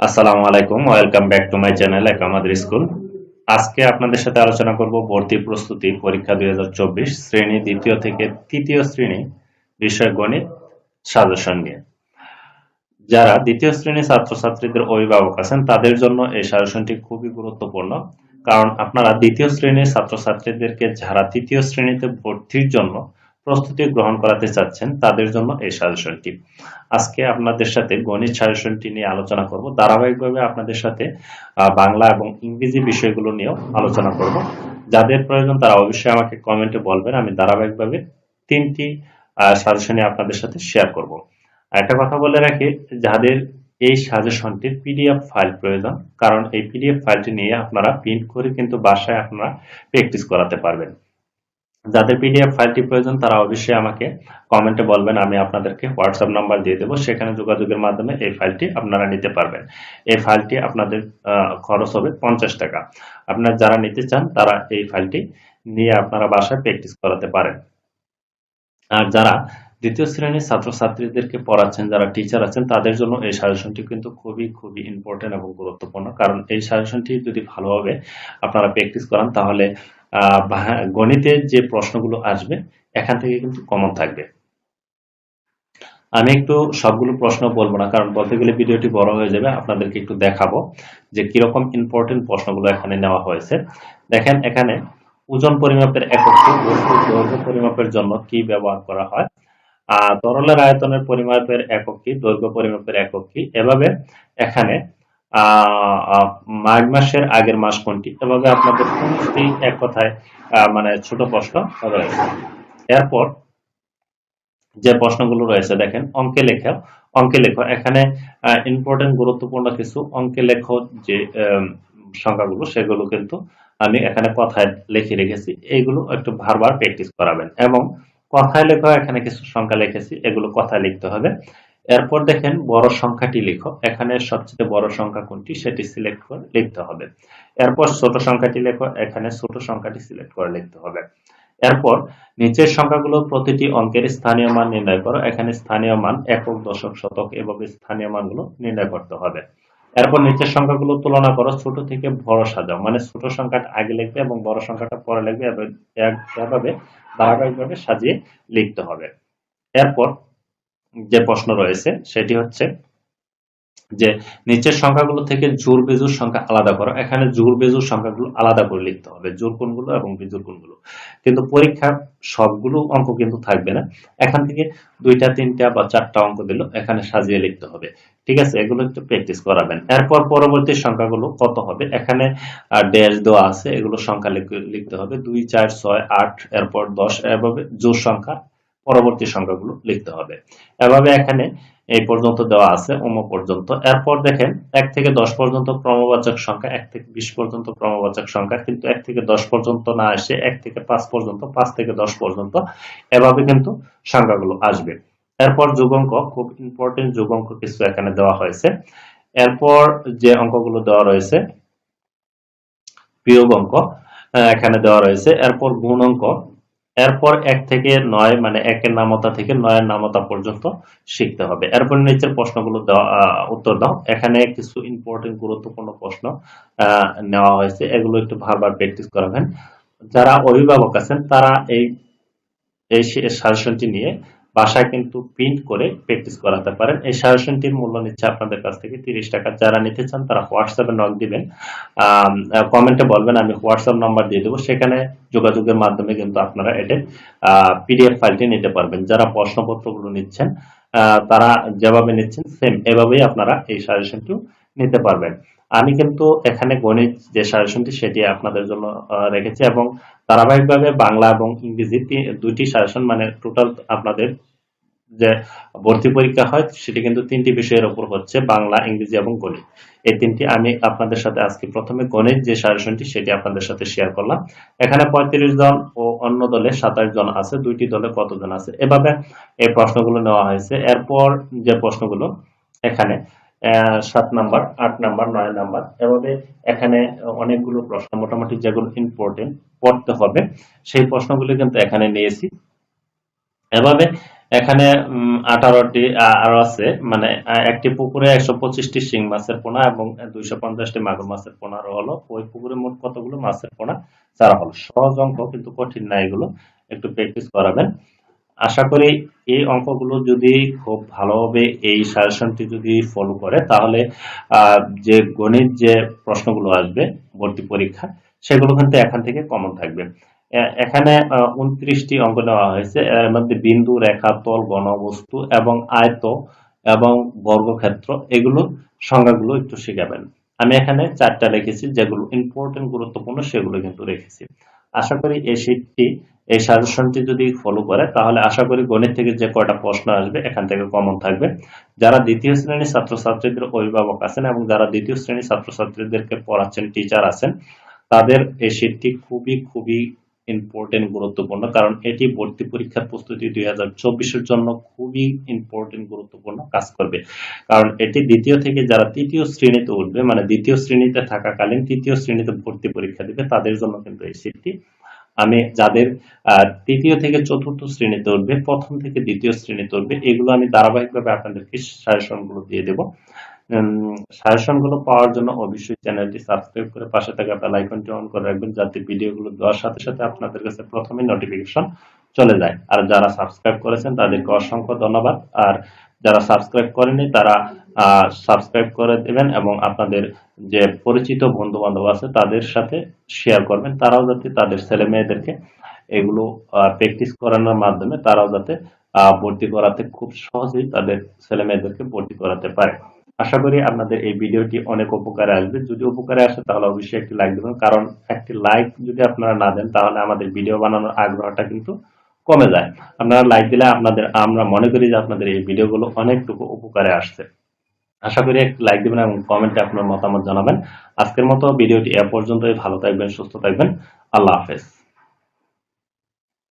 আসসালামু আলাইকুম, welcome back to my channel এক আমাদের স্কুল। আজকে আপনাদের সাথে আলোচনা করব ভর্তি প্রস্তুতি পরীক্ষা দুই হাজার চব্বিশ শ্রেণি, দ্বিতীয় থেকে তৃতীয় শ্রেণি বিষয় গণিত সাজেশন নিয়ে। যারা দ্বিতীয় শ্রেণির ছাত্রছাত্রীদের অভিভাবক আছেন, তাদের জন্য এই সাজেশনটি খুবই গুরুত্বপূর্ণ। কারণ আপনারা দ্বিতীয় শ্রেণির ছাত্রছাত্রীদেরকে যারা তৃতীয় শ্রেণীতে ভর্তির জন্য প্রস্তুতি গ্রহণ করাতে চাচ্ছেন, তাদের জন্য এই সাজেশনটি। আজকে আপনাদের সাথে গণিত সাজেশনটি নিয়ে আলোচনা করব। ধারাবাহিকভাবে আপনাদের সাথে বাংলা এবং ইংরেজি বিষয়গুলো নিয়েও আলোচনা করব। যাদের প্রয়োজন তারা অবশ্যই আমাকে কমেন্টে বলবেন। আমি ধারাবাহিকভাবে তিনটি সাজেশনে আপনাদের সাথে শেয়ার করব। একটা কথা বলে রাখি, যাদের এই সাজেশনটির পিডিএফ ফাইল প্রয়োজন, কারণ এই পিডিএফ ফাইলটি নিয়ে আপনারা প্রিন্ট করে কিন্তু বাসায় আপনারা প্র্যাকটিস করাতে পারবেন। যাদের পিডিএফ ফাইলটি প্রয়োজন, তারা অবশ্যই আমাকে কমেন্টে বলবেন, আমি আপনাদেরকে হোয়াটসঅ্যাপ নাম্বার দিয়ে দেবো। সেখানে যোগাযোগের মাধ্যমে এই ফাইলটি আপনারা নিতে পারবেন। এই ফাইলটি আপনাদের খরচ হবে পঞ্চাশ টাকা। আপনারা যারা নিতে চান, তারা এই ফাইলটি নিয়ে আপনারা বাসায় প্র্যাকটিস করাতে পারেন। আর যারা দ্বিতীয় শ্রেণির ছাত্রছাত্রীদেরকে পড়াচ্ছেন, যারা টিচার আছেন, তাদের জন্য এই সাজেশনটি কিন্তু খুবই খুবই ইম্পর্টেন্ট এবং গুরুত্বপূর্ণ। কারণ এই সাজেশনটি যদি ভালোভাবে আপনারা প্র্যাকটিস করান, তাহলে গণিতের যে প্রশ্নগুলো আসবে, এখান থেকে কিন্তু কমন থাকবে। আমি একটু সবগুলো প্রশ্ন বলব না, কারণ বলতে গেলে ভিডিওটি বড় হয়ে যাবে, আপনাদেরকে একটু দেখাবো যে কীরকম ইম্পর্টেন্ট প্রশ্নগুলো এখানে নেওয়া হয়েছে। দেখেন এখানে, ওজন পরিমাপের এককটি পরিমাপের জন্য কি ব্যবহার করা হয়? আর তরলের আয়তনের পরিমাপের একক কি, দৈর্ঘ্য পরিমাপের একক কি? এভাবে এখানে মাঘ মাসের আগের মাস কোনটি? এভাবে আপনাদের সমস্ত এক কথায় মানে ছোট প্রশ্ন এরপর যে প্রশ্নগুলো রয়েছে, দেখেন, অঙ্কে লেখা। অঙ্কে লেখো। এখানে ইম্পর্টেন্ট গুরুত্বপূর্ণ কিছু অঙ্কে লেখো যে সংখ্যাগুলো, সেগুলো কিন্তু আমি এখানে কথায় লিখে রেখেছি। এইগুলো একটু বারবার প্র্যাকটিস করাবেন। এবং কথায় লেখো, এখানে কিছু সংখ্যা লিখেছি। এগুলো কথায় লিখতে হবে। এরপর দেখেন বড় সংখ্যাটি লিখো। এখানে সবচেয়ে বড় সংখ্যা কোনটি? সেটি সিলেক্ট করে লিখতে হবে। এরপর ছোট সংখ্যাটি লেখো। এখানে ছোট সংখ্যাটি সিলেক্ট করে লিখতে হবে। এরপর নিচের সংখ্যাগুলো প্রতিটি অঙ্কের স্থানীয় মান নির্ণয় করো। এখানে স্থানীয় মান একক, দশক, শতক এভাবে স্থানীয় মানগুলো নির্ণয় করতে হবে। এরপর নিচের সংখ্যাগুলো তুলনা করো। ছোট থেকে বড় সাজাও। মানে ছোট সংখ্যাটা আগে লিখবে এবং বড় সংখ্যাটা পরে লিখবে। এভাবে ধারাবাহিকভাবে সাজিয়ে লিখতে হবে। এরপর যে প্রশ্ন রয়েছে, সেটি হচ্ছে যে নিচের সংখ্যাগুলো থেকে জোর বেজুর সংখ্যা আলাদা করো। এখানে জোর বেজুর সংখ্যাগুলো আলাদা করে লিখতে হবে, জোর কোনগুলো এবং বেজুর কোনগুলো। কিন্তু পরীক্ষার সবগুলো অঙ্ক কিন্তু থাকবে না। এখান থেকে দুইটা, তিনটা বা চারটা অঙ্ক দিল, এখানে সাজিয়ে লিখতে হবে। ঠিক আছে? এগুলো একটু প্র্যাকটিস করাবেন। এরপর পরবর্তী সংখ্যাগুলো কত হবে? এখানে ড্যাশ দেওয়া আছে, এগুলো সংখ্যা লিখতে হবে। দুই, চার, ছয়, আট, এরপর দশ, এভাবে জোর সংখ্যা পরবর্তী সংখ্যাগুলো লিখতে হবে। এভাবে এখানে এই পর্যন্ত দেওয়া আছে ওম পর্যন্ত। এরপর দেখেন, এক থেকে দশ পর্যন্ত ক্রমবাচক সংখ্যা, এক থেকে বিশ পর্যন্ত ক্রমবাচক সংখ্যা, কিন্তু এক থেকে দশ পর্যন্ত না এসে এক থেকে পাঁচ পর্যন্ত, পাঁচ থেকে দশ পর্যন্ত। এভাবে কিন্তু সংখ্যাগুলো আসবে। এরপর যুগঙ্ক, খুব ইম্পর্টেন্ট যুগঙ্ক কিছু এখানে দেওয়া হয়েছে। এরপর যে অঙ্কগুলো দেওয়া রয়েছে বিয়োগ অঙ্ক এখানে দেওয়া রয়েছে। এরপর গুণ অঙ্ক এরপর এক থেকে নয় মানে একের নামতা থেকে নয়ের নামতা পর্যন্ত শিখতে হবে। এরপর নিচের প্রশ্নগুলো উত্তর দাও। এখানে কিছু ইম্পর্টেন্ট গুরুত্বপূর্ণ প্রশ্ন নেওয়া হয়েছে। এগুলো একটু বারবার প্র্যাকটিস করাবেন। যারা অভিভাবক আছেন, তারা এই সাজেশনটি নিয়ে বাসায় কিন্তু প্রিন্ট করে প্র্যাকটিস করাতে পারেন। এই সাজেশনটির মূল্য নিচ্ছে আপনাদের কাছ থেকে তিরিশ টাকা। যারা নিতে চান তারা হোয়াটসঅ্যাপে নক দিবেন। কমেন্টে বলবেন, আমি হোয়াটসঅ্যাপ নাম্বার দিয়ে দেবো। সেখানে যোগাযোগের মাধ্যমে কিন্তু আপনারা এটার পিডিএফ ফাইলটি নিতে পারবেন। যারা প্রশ্নপত্রগুলো নিচ্ছেন তারা যেভাবে নিচ্ছেন সেম এভাবেই আপনারা এই সাজেশনটিও নিতে পারবেন। আমি কিন্তু এখানে গণিত যে সাজেশনটি সেটি আপনাদের জন্য রেখেছি এবং ধারাবাহিকভাবে বাংলা এবং ইংরেজি দুইটি সাজেশন মানে টোটাল আপনাদের যে ভর্তি পরীক্ষা হয়, সেটি কিন্তু তিনটি বিষয়ের উপর হচ্ছে বাংলা, ইংরেজি এবং গণিত। এই তিনটি আমি আপনাদের সাথে আজকে প্রথমে গণিত যে সাজেশনটি, সেটি আপনাদের সাথে শেয়ার করলাম। এখানে পঁয়ত্রিশ জন ও অন্য দলে সাতাশ জন আছে, দুইটি দলে কতজন আছে? এভাবে এই প্রশ্নগুলো নেওয়া হয়েছে। এরপর যে প্রশ্নগুলো, এখানে সাত নাম্বার, আট নাম্বার, নয় নাম্বার, এভাবে এখানে অনেকগুলো প্রশ্ন, মোটামুটি যেগুলো ইম্পর্টেন্ট পড়তে হবে, সেই প্রশ্নগুলো কিন্তু এখানে নিয়েছি। এভাবে এখানে আঠারোটি আরও আছে। মানে একটি পুকুরে একশো পঁচিশটি শিং মাছের পোনা এবং দুইশো পঞ্চাশটি মাগুর মাছের পোনা হলো। ওই পুকুরে মোট কতগুলো মাছের পোনা? চারা হলো। সহজ অঙ্ক, কিন্তু কঠিন না এগুলো। একটু প্র্যাকটিস করাবেন। আশা করি এই অঙ্কগুলো যদি খুব ভালোভাবে এই সাজেশনটি যদি ফলো করে, তাহলে যে গণিত যে প্রশ্নগুলো আসবে ভর্তি পরীক্ষা, সেগুলো কিন্তু এখান থেকে কমন থাকবে। এখানে উনত্রিশটি অঙ্ক নেওয়া হয়েছে। এর মধ্যে বিন্দু, রেখা, তল ঘনবস্তু এবং আয়ত এবং বর্গক্ষেত্র, এগুলো সংজ্ঞাগুলো একটু শিখাবেন। আমি এখানে চারটা রেখেছি যেগুলো ইম্পর্টেন্ট গুরুত্বপূর্ণ, সেগুলো কিন্তু রেখেছি। আশা করি এই শীটটি এই সাজেশনটি যদি ফলো করে, তাহলে আশা করি গণিত থেকে যে কয়টা প্রশ্ন আসবে, এখান থেকে কমন থাকবে। যারা দ্বিতীয় শ্রেণির ছাত্রছাত্রীদের অভিভাবক আছেন এবং যারা দ্বিতীয় শ্রেণির ছাত্রছাত্রীদেরকে পড়াচ্ছেন টিচার আছেন, তাদের এই শীটটি খুবই খুবই ইম্পর্টেন্ট গুরুত্বপূর্ণ, কারণ এটি ভর্তি পরীক্ষার প্রস্তুতি দুই হাজার চব্বিশের জন্য খুবই ইম্পর্টেন্ট গুরুত্বপূর্ণ কাজ করবে। কারণ এটি দ্বিতীয় থেকে যারা তৃতীয় শ্রেণীতে উঠবে মানে দ্বিতীয় শ্রেণীতে থাকাকালীন তৃতীয় শ্রেণীতে ভর্তি পরীক্ষা দিবে, তাদের জন্য কিন্তু এই শীটটি আমি যাদের তৃতীয় থেকে চতুর্থ শ্রেণীতে উঠবে, প্রথম থেকে দ্বিতীয় শ্রেণীতে উঠবে, এগুলো আমি ধারাবাহিকভাবে আপনাদেরকে সাজেশনগুলো দিয়ে দেবো। সাজেশনগুলো পাওয়ার জন্য অবশ্যই চ্যানেলটি সাবস্ক্রাইব করে পাশে থাকা বেল আইকনটি অন করে রাখবেন যাতে ভিডিওগুলো দেওয়ার সাথে সাথে আপনাদের কাছে প্রথমে নোটিফিকেশন চলে যায়। আর যারা সাবস্ক্রাইব করেছেন, তাদেরকে অসংখ্য ধন্যবাদ। আর যারা সাবস্ক্রাইব করেনি তারা সাবস্ক্রাইব করে দেবেন এবং আপনাদের যে পরিচিত বন্ধু বান্ধব আছে, তাদের সাথে শেয়ার করবেন। তারাও যাতে তাদের ছেলে মেয়েদেরকে এগুলো প্র্যাকটিস করানোর মাধ্যমে তারাও যাতে ভর্তি করাতে খুব সহজেই তাদের ছেলে মেয়েদেরকে ভর্তি করাতে পারে। আশা করি আপনাদের এই ভিডিওটি অনেক উপকারে আসবে। যদি উপকারে আসে, তাহলে অবশ্যই একটি লাইক দেবেন। কারণ একটি লাইক যদি আপনারা না দেন, তাহলে আমাদের ভিডিও বানানোর আগ্রহটা কিন্তু কমে যায়। আপনারা লাইক দিলে আপনাদের, আমরা মনে করি যে আপনাদের এই ভিডিওগুলো অনেকটুকু উপকারে আসছে। আশা করি একটি লাইক দিবেন এবং কমেন্টে আপনার মতামত জানাবেন। আজকের মতো ভিডিওটি এ পর্যন্তই। ভালো থাকবেন, সুস্থ থাকবেন। আল্লাহ হাফেজ।